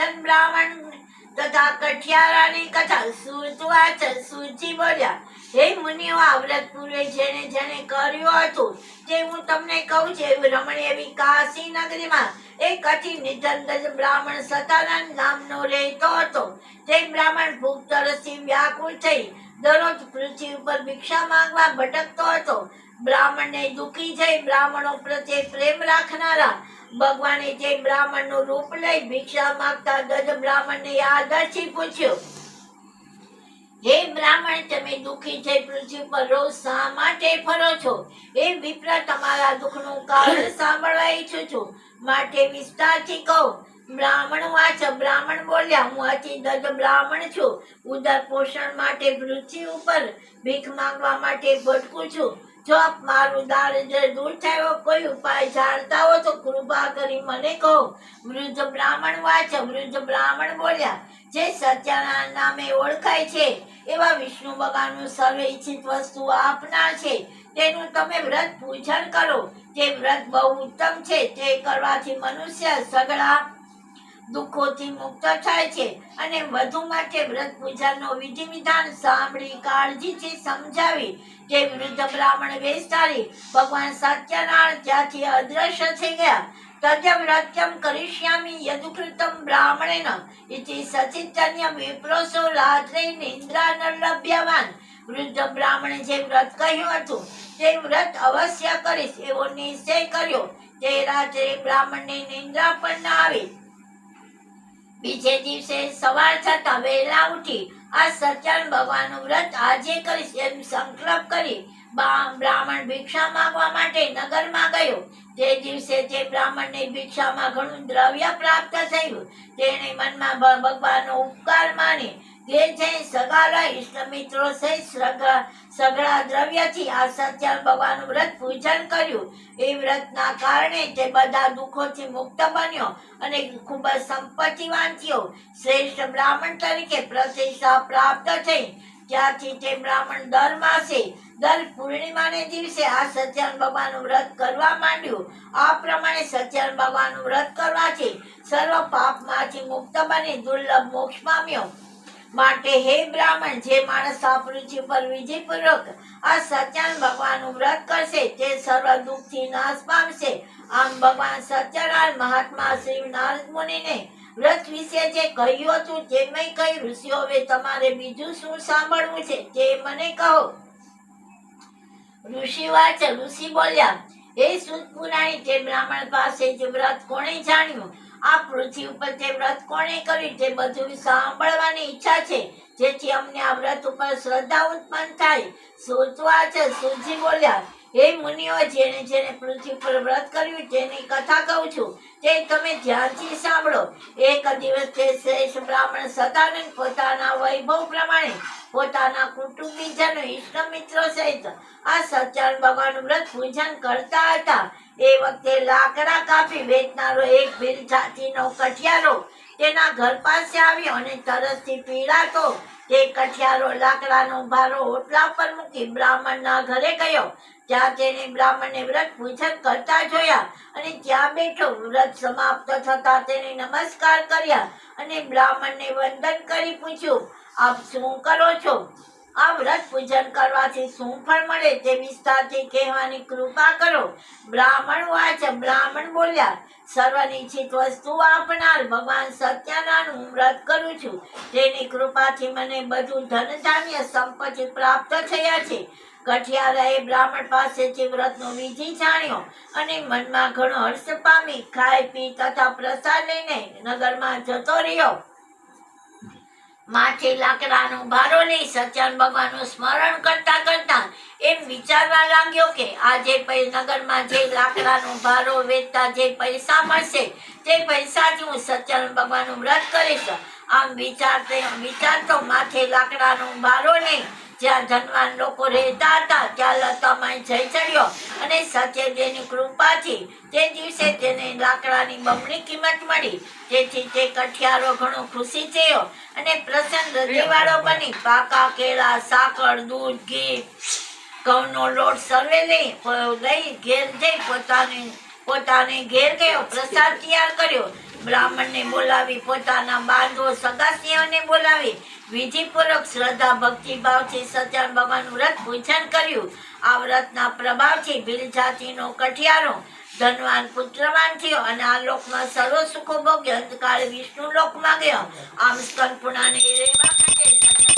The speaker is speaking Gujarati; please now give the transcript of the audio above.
ધન બ્રાહ્મણ તથા કઠિયારાની કથા સૂચવાચ સૂચી બોલ્યા. હે મુનિઓ, આ વ્રત પૂર્વે જેને જેને કર્યું હતું તે હું તમને કહું છું, એવી રમણીય એવી કાશી નગરીમાં એક અતિ નિધન બ્રાહ્મણ સતાનંદ નામનો રહેતો હતો. તે બ્રાહ્મણ ભૂખ તરસથી વ્યાકુળ થઈ દરરોજ પૃથ્વી ઉપર ભિક્ષા માંગવા ભટકતો હતો. બ્રાહ્મણને દુઃખી થઈ બ્રાહ્મણો પ્રત્યે પ્રેમ રાખનારા. ભગવાને તે બ્રાહ્મણનું રૂપ લઈ ભિક્ષા માંગતા દજ બ્રાહ્મણને આદરથી પૂછ્યું, હે બ્રાહ્મણ, તમે દુઃખી થઈ પૃથ્વી પર રોજ શા માટે ફરો છો? એ વિપ્ર, તમારા દુઃખનું કારણ સાંભળવા ઈચ્છું છું. માટે વિસ્તારથી કહો, બ્રાહ્મણ વાચ બ્રાહ્મણ બોલ્યા. હું અતિ દજ બ્રાહ્મણ છું. ઉદર પોષણ માટે પૃથ્વી ઉપર ભીખ માંગવા માટે ભટકું છું. જો આપ મારું દારિદ્ર દૂર થાય કોઈ ઉપાય જાણતા હો તો કૃપા કરી મને કહો. વૃદ્ધ બ્રાહ્મણ વાચ, વૃદ્ધ બ્રાહ્મણ બોલ્યા, જે સત્યના નામે ઓળખાય છે, એવા વિષ્ણુ ભગવાનનું સર્વ ઈચ્છિત વસ્તુ આપનાર છે. તેનું તમે વ્રત પૂજન કરો. તે વ્રત બહુ ઉત્તમ છે, તે કરવાથી મનુષ્ય સગળા દુઃખોથી મુક્ત થાય છે અને વધુ માટે વ્રત પૂજાનો વિધિ વિધાન સાંભળી કાળજીથી સમજાવી તે વિરુદ્ધ બ્રાહ્મણ વેસ્તારી ભગવાન સત્યનારાયણ ત્યાંથી અદ્રશ્ય થઈ ગયા તદ્ય રત્યમ કરિષ્યામી યદુકૃતમ બ્રાહ્મણેન. ઇતિ સચિતન્ય વિપ્રોસો રાત્રે નિંદ્રા ન લભ્યવાન. વૃદ્ધ બ્રાહ્મણે જે વ્રત કહ્યું હતું, તે વ્રત અવશ્ય કરીશ, એવો નિશ્ચય કર્યો. તે રાત્રે બ્રાહ્મણને નિંદ્રા પણ ન આવી. બીજે દિવસે સવાર થતા વહેલા ઉઠી આ સત્યાન ભગવાનનું વ્રત આજે કરીશ એમ સંકલ્પ કરી બ્રાહ્મણ ભિક્ષા માંગવા માટે નગરમાં ગયો. તે દિવસે તે બ્રાહ્મણને ભિક્ષામાં ઘણું દ્રવ્ય પ્રાપ્ત થયું. તેણે મનમાં ભગવાનનો ઉપકાર માની તે છે સગાલા ઇષ્ટ મિત્રો સહિત સગળા દ્રવ્યથી આ સત્યાન ભગવાનનું વ્રત પૂજન કર્યું. એ વ્રતના કારણે તે બધા દુઃખોથી મુક્ત બન્યો અને ખૂબ જ સંપત્તિવાન થયો. શ્રેષ્ઠ બ્રાહ્મણ તરીકે પ્રતિષ્ઠા પ્રાપ્ત થઈ. ત્યારથી તે બ્રાહ્મણ દર માસે, દર પૂર્ણિમાને દિવસે આ સત્યાન ભગવાનનું વ્રત કરવા માંડ્યું. આ પ્રમાણે સત્યાન ભગવાનનું વ્રત કરવાથી સર્વ પાપમાંથી મુક્ત બની, દુર્લભ મોક્ષ પામ્યો માટે હે બ્રાહ્મણ, જે માણસ આ પર વિજયપૂર્વક આ સત્યાન ભગવાનનું વ્રત કરશે, તે સર્વ દુઃખથી નાશ પામશે. આમ ભગવાન સત્યનારાયણ મહાત્મા શ્રી નારદ મુનિને વ્રત વિશે જે કહ્યું હતું, તે મેં કહ્યું. ઋષિઓ, હવે તમારે બીજું શું સાંભળવું છે તે મને કહો. ઋષિ વાચ ઋષિ બોલ્યા, હે સુત પુરાણી, તે બ્રાહ્મણ પાસે જે વ્રત કોણે જાણ્યું? આ પૃથ્વી ઉપર તે વ્રત કોણે કર્યું તે બધું સાંભળવાની ઈચ્છા છે. જેથી અમને આ વ્રત ઉપર શ્રદ્ધા ઉત્પન્ન થાય. સોચવા છે સુજી બોલ્યા. હે મુનિઓ જેને જેને પૃથ્વી પર વ્રત કર્યું તેની કથા કહું છું. તે તમે ધ્યાનથી સાંભળો. એક દિવસ તે શ્રેષ્ઠ બ્રાહ્મણ સદાનંદ પોતાના વૈભવ પ્રમાણે પોતાના કુટુંબીજનો ઇષ્ટ મિત્રો સહિત આ સત્યાન ભગવાન વ્રત પૂજન કરતા હતા. એ વખતે લાકડા કાપી વેચનારો એક ભીલ જાતિનો કઠિયારો તેના ઘર પાસે આવ્યો અને તરસથી પીડાતો તે કઠિયારો લાકડાનો ભારો ઓટલા પર મૂકી બ્રાહ્મણના ઘરે ગયો. ત્યાં તેને બ્રાહ્મણને વ્રત પૂજન કરતા જોયા અને ત્યાં બેઠો. વ્રત સમાપ્ત થતા તેને નમસ્કાર કર્યા અને બ્રાહ્મણને વંદન કરી પૂછ્યું, આપ શું કરો છો? આ વ્રત પૂજન કરવાથી શું ફળ મળે તે વિસ્તારથી કહેવાની કૃપા કરો. બ્રાહ્મણ વાચ, બ્રાહ્મણ બોલ્યા, સર્વનિશ્ચિત વસ્તુ આપનાર ભગવાન સત્યનારાયણ, હું વ્રત કરું છું. તેની કૃપાથી મને બધું ધન ધાન્ય સંપત્તિ પ્રાપ્ત થયા છે. કઠિયારાએ બ્રાહ્મણ પાસેથી વ્રતનો વિધિ જાણ્યો અને મનમાં ઘણો હર્ષ પામી ખાઈ પી તથા પ્રસાદ લઈને નગરમાં જતો રહ્યો. માથે લાકડાનો ભારો લઈ સચ્ચન ભગવાનનું સ્મરણ કરતા કરતા એમ વિચારવા લાગ્યો કે આજે નગરમાં જે લાકડાનો ભારો વેચતા જે પૈસા મળશે, તે પૈસાથી હું સચ્ચન ભગવાનનું વ્રત કરીશ. આમ વિચારતે વિચારતો માથે લાકડાનો ભારો નહીં જ્યાં ધનવાન લોકો રહેતા હતા, ત્યાં લતામાં જઈ ચડ્યો. અને સત્યદેવની કૃપાથી તે દિવસે તેને લાકડાની બમણી કિંમત મળી. તેથી તે કઠિયારો ઘણો ખુશી થયો અને પ્રસન્ન હૃદયવાળો બની. પાકા કેળા સાકર દૂધ ઘી ઘઉંનો લોટ સર્વે લઈ લઈ ઘેર જઈ પોતાની પોતાને ઘેર ગયો. પ્રસાદ તૈયાર કર્યો. બ્રાહ્મણને બોલાવી, પોતાના બાંધો સગાસિયાઓને બોલાવી, વિધિપૂર્વક શ્રદ્ધા, ભક્તિ ભાવથી સત્યનારાયણ ભગવાનનું વ્રત પૂજન કર્યું. આ વ્રતના પ્રભાવથી ભીલ જાતિનો કઠિયારો, ધનવાન પુત્રવાન થયો અને આ લોકમાં સર્વ સુખો ભોગ્ય. અંતકાળ વિષ્ણુ લોકમાં ગયો. આમ સ્કંદ પુણાને રહેવા ખાતે